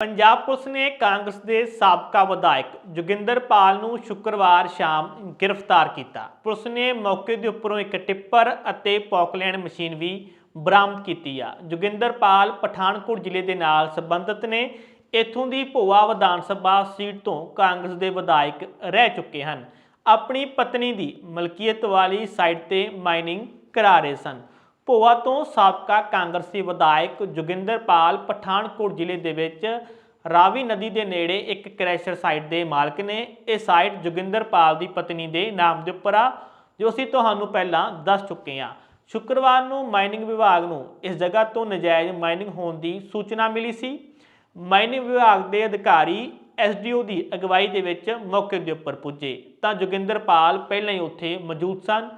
Punjab police ਨੇ ਕਾਂਗਰਸ ਦੇ ਸਾਬਕਾ ਵਿਧਾਇਕ ਜੋਗਿੰਦਰ ਪਾਲ ਨੂੰ ਸ਼ੁੱਕਰਵਾਰ ਸ਼ਾਮ ਗ੍ਰਿਫਤਾਰ ਕੀਤਾ। ਪੁਲਿਸ ਨੇ ਮੌਕੇ ਦੇ ਉੱਪਰੋਂ ਇੱਕ ਟਿੱਪਰ ਅਤੇ ਪੌਕਲੈਂਡ ਮਸ਼ੀਨ ਵੀ ਬਰਾਮਦ ਕੀਤੀ ਆ। ਜੋਗਿੰਦਰ ਪਾਲ ਪਠਾਨਕੋਟ ਜ਼ਿਲ੍ਹੇ ਦੇ ਨਾਲ ਸੰਬੰਧਿਤ ਨੇ। ਇੱਥੋਂ ਦੀ ਭੋਆ ਵਿਧਾਨ ਸਭਾ ਸੀਟ ਤੋਂ ਕਾਂਗਰਸ ਦੇ ਵਿਧਾਇਕ ਰਹਿ ਚੁੱਕੇ ਹਨ। ਆਪਣੀ ਪਤਨੀ ਦੀ ਮਲਕੀਅਤ ਵਾਲੀ ਸਾਈਟ ਤੇ ਮਾਈਨਿੰਗ ਕਰਾ ਰਹੇ ਸਨ। ਭੋਆ ਤੋਂ ਸਾਬਕਾ ਕਾਂਗਰਸੀ ਵਿਧਾਇਕ ਜੋਗਿੰਦਰਪਾਲ ਪਠਾਨਕੋਟ ਜ਼ਿਲ੍ਹੇ ਦੇ ਵਿੱਚ ਰਾਵੀ ਨਦੀ ਦੇ ਨੇੜੇ ਇੱਕ ਕ੍ਰੈਸ਼ਰ ਸਾਈਟ ਦੇ ਮਾਲਕ ਨੇ। ਇਹ ਸਾਈਟ ਜੋਗਿੰਦਰਪਾਲ ਦੀ ਪਤਨੀ ਦੇ ਨਾਮ ਦੇ ਉੱਪਰ ਆ, ਜੋ ਅਸੀਂ ਤੁਹਾਨੂੰ ਪਹਿਲਾਂ ਦੱਸ ਚੁੱਕੇ ਹਾਂ। ਸ਼ੁੱਕਰਵਾਰ ਨੂੰ ਮਾਈਨਿੰਗ ਵਿਭਾਗ ਨੂੰ ਇਸ ਜਗ੍ਹਾ ਤੋਂ ਨਜਾਇਜ਼ ਮਾਈਨਿੰਗ ਹੋਣ ਦੀ ਸੂਚਨਾ ਮਿਲੀ ਸੀ। ਮਾਈਨਿੰਗ ਵਿਭਾਗ ਦੇ ਅਧਿਕਾਰੀ ਐਸਡੀਓ ਦੀ ਅਗਵਾਈ ਦੇ ਵਿੱਚ ਮੌਕੇ ਦੇ ਉੱਪਰ ਪੁੱਜੇ। ਤਾਂ ਜੋਗਿੰਦਰਪਾਲ ਪਹਿਲਾਂ ਹੀ ਉੱਥੇ ਮੌਜੂਦ ਸਨ।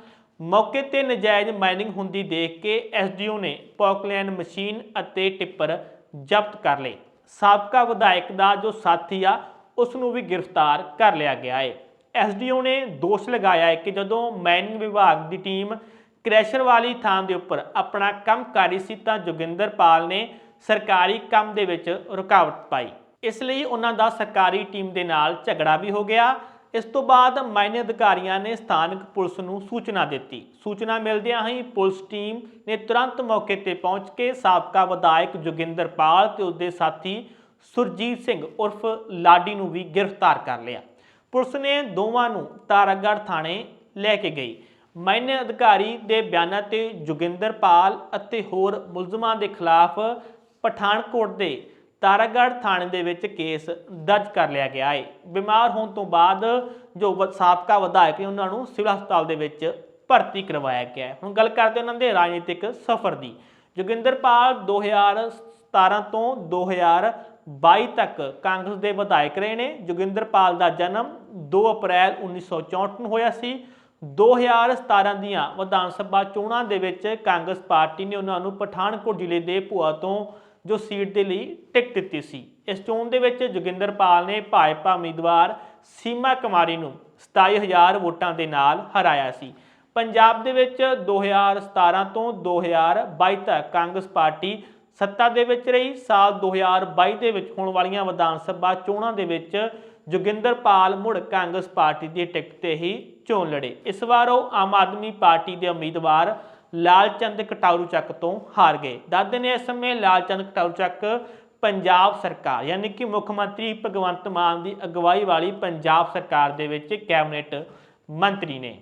ਮੌਕੇ ਤੇ ਨਜਾਇਜ਼ ਮਾਈਨਿੰਗ ਹੁੰਦੀ ਦੇਖ ਕੇ ਐਸਡੀਓ ਨੇ ਪੌਕਲੈਂਡ ਮਸ਼ੀਨ ਅਤੇ ਟਿੱਪਰ ਜ਼ਬਤ ਕਰ ਲਏ। ਸਾਬਕਾ ਵਿਧਾਇਕ ਦਾ ਜੋ ਸਾਥੀ ਆ ਉਸ ਨੂੰ ਵੀ ਗ੍ਰਿਫਤਾਰ ਕਰ ਲਿਆ ਗਿਆ ਹੈ ਐਸਡੀਓ ਨੇ ਦੋਸ਼ ਲਗਾਇਆ ਹੈ ਕਿ ਜਦੋਂ ਮਾਈਨਿੰਗ ਵਿਭਾਗ ਦੀ ਟੀਮ ਕ੍ਰੈਸ਼ਰ ਵਾਲੀ ਥਾਂ ਦੇ ਉੱਪਰ ਆਪਣਾ ਕੰਮ ਕਰ ਰਹੀ ਸੀ ਤਾਂ ਜੋਗਿੰਦਰਪਾਲ ਨੇ ਸਰਕਾਰੀ ਕੰਮ ਦੇ ਵਿੱਚ ਰੁਕਾਵਟ ਪਾਈ। ਇਸ ਲਈ ਉਹਨਾਂ ਦਾ ਸਰਕਾਰੀ ਟੀਮ ਦੇ ਨਾਲ ਝਗੜਾ ਵੀ ਹੋ ਗਿਆ ਇਸ ਤੋਂ ਬਾਅਦ ਮਾਇਨੇ ਅਧਿਕਾਰੀਆਂ ਨੇ ਸਥਾਨਕ ਪੁਲਿਸ ਨੂੰ ਸੂਚਨਾ ਦਿੱਤੀ। ਸੂਚਨਾ ਮਿਲਦਿਆਂ ਹੀ ਪੁਲਿਸ ਟੀਮ ਨੇ ਤੁਰੰਤ ਮੌਕੇ ਤੇ ਪਹੁੰਚ ਕੇ ਸਾਬਕਾ ਵਿਧਾਇਕ ਜੋਗਿੰਦਰਪਾਲ ਤੇ ਉਸਦੇ ਸਾਥੀ ਸੁਰਜੀਤ ਸਿੰਘ ਉਰਫ ਲਾਡੀ ਨੂੰ ਵੀ ਗ੍ਰਿਫਤਾਰ ਕਰ ਲਿਆ। ਪੁਲਿਸ ਨੇ ਦੋਵਾਂ ਨੂੰ ਤਾਰਾਗੜ੍ਹ ਥਾਣੇ ਲੈ ਕੇ ਗਈ। ਮਾਇਨੇ ਅਧਿਕਾਰੀ ਦੇ ਬਿਆਨਾਂ ਤੇ ਜੋਗਿੰਦਰਪਾਲ ਅਤੇ ਹੋਰ ਮੁਲਜ਼ਮਾਂ ਦੇ ਖਿਲਾਫ ਪਠਾਨਕੋਟ ਦੇ ਤਾਰਾਗੜ੍ਹ ਥਾਣੇ ਦੇ ਵਿੱਚ ਕੇਸ ਦਰਜ ਕਰ ਲਿਆ ਗਿਆ ਹੈ। ਬਿਮਾਰ ਹੋਣ ਤੋਂ ਬਾਅਦ ਜੋ ਵ- ਸਾਬਕਾ ਵਿਧਾਇਕ ਨੇ ਉਹਨਾਂ ਨੂੰ ਸਿਵਲ ਹਸਪਤਾਲ ਦੇ ਵਿੱਚ ਭਰਤੀ ਕਰਵਾਇਆ ਗਿਆ ਹੈ। ਹੁਣ ਗੱਲ ਕਰਦੇ ਉਹਨਾਂ ਦੇ ਰਾਜਨੀਤਿਕ ਸਫ਼ਰ ਦੀ। ਜੋਗਿੰਦਰਪਾਲ 2017 ਤੋਂ 2022 ਤੱਕ ਕਾਂਗਰਸ ਦੇ ਵਿਧਾਇਕ ਰਹੇ ਨੇ। ਜੋਗਿੰਦਰਪਾਲ ਦਾ ਜਨਮ 2 ਅਪ੍ਰੈਲ 1964 ਨੂੰ ਹੋਇਆ ਸੀ। 2017 ਦੀਆਂ ਵਿਧਾਨ ਸਭਾ ਚੋਣਾਂ ਦੇ ਵਿੱਚ ਕਾਂਗਰਸ ਪਾਰਟੀ ਨੇ ਉਹਨਾਂ ਨੂੰ ਪਠਾਨਕੋਟ ਜ਼ਿਲ੍ਹੇ ਦੇ ਭੂਆ ਤੋਂ ਜੋ ਸੀਟ ਦੇ ਲਈ ਟਿਕਟ ਦਿੱਤੀ ਸੀ। ਇਸ ਚੋਣ ਦੇ ਵਿੱਚ ਜੋਗਿੰਦਰਪਾਲ ਨੇ ਭਾਜਪਾ ਉਮੀਦਵਾਰ ਸੀਮਾ ਕੁਮਾਰੀ ਨੂੰ 27000 ਵੋਟਾਂ ਦੇ ਨਾਲ ਹਰਾਇਆ ਸੀ। ਪੰਜਾਬ ਦੇ ਵਿੱਚ 2017 ਤੋਂ 2022 ਤੱਕ ਕਾਂਗਰਸ ਪਾਰਟੀ ਸੱਤਾ ਦੇ ਵਿੱਚ ਰਹੀ। ਸਾਲ 2022 ਦੇ ਵਿੱਚ ਹੋਣ ਵਾਲੀਆਂ ਵਿਧਾਨ ਸਭਾ ਚੋਣਾਂ ਦੇ ਵਿੱਚ ਜੋਗਿੰਦਰਪਾਲ ਮੁੜ ਕਾਂਗਰਸ ਪਾਰਟੀ ਦੀ ਟਿਕਟ ਤੇ ਹੀ ਚੋਣ ਲੜੇ। ਇਸ ਵਾਰ ਉਹ ਆਮ ਆਦਮੀ ਪਾਰਟੀ ਦੇ ਉਮੀਦਵਾਰ ਲਾਲਚੰਦ ਕਟਾਰੂ ਚੱਕ ਤੋਂ ਹਾਰ ਗਏ। ਦੱਸਦੇ ਨੇ ਇਸ ਸਮੇਂ ਲਾਲਚੰਦ ਕਟਾਰੂ ਚੱਕ ਪੰਜਾਬ ਸਰਕਾਰ, ਯਾਨੀ ਕਿ ਮੁੱਖ ਮੰਤਰੀ ਭਗਵੰਤ ਮਾਨ ਦੀ ਅਗਵਾਈ ਵਾਲੀ ਪੰਜਾਬ ਸਰਕਾਰ ਦੇ ਵਿੱਚ ਕੈਬਨਿਟ ਮੰਤਰੀ ਨੇ।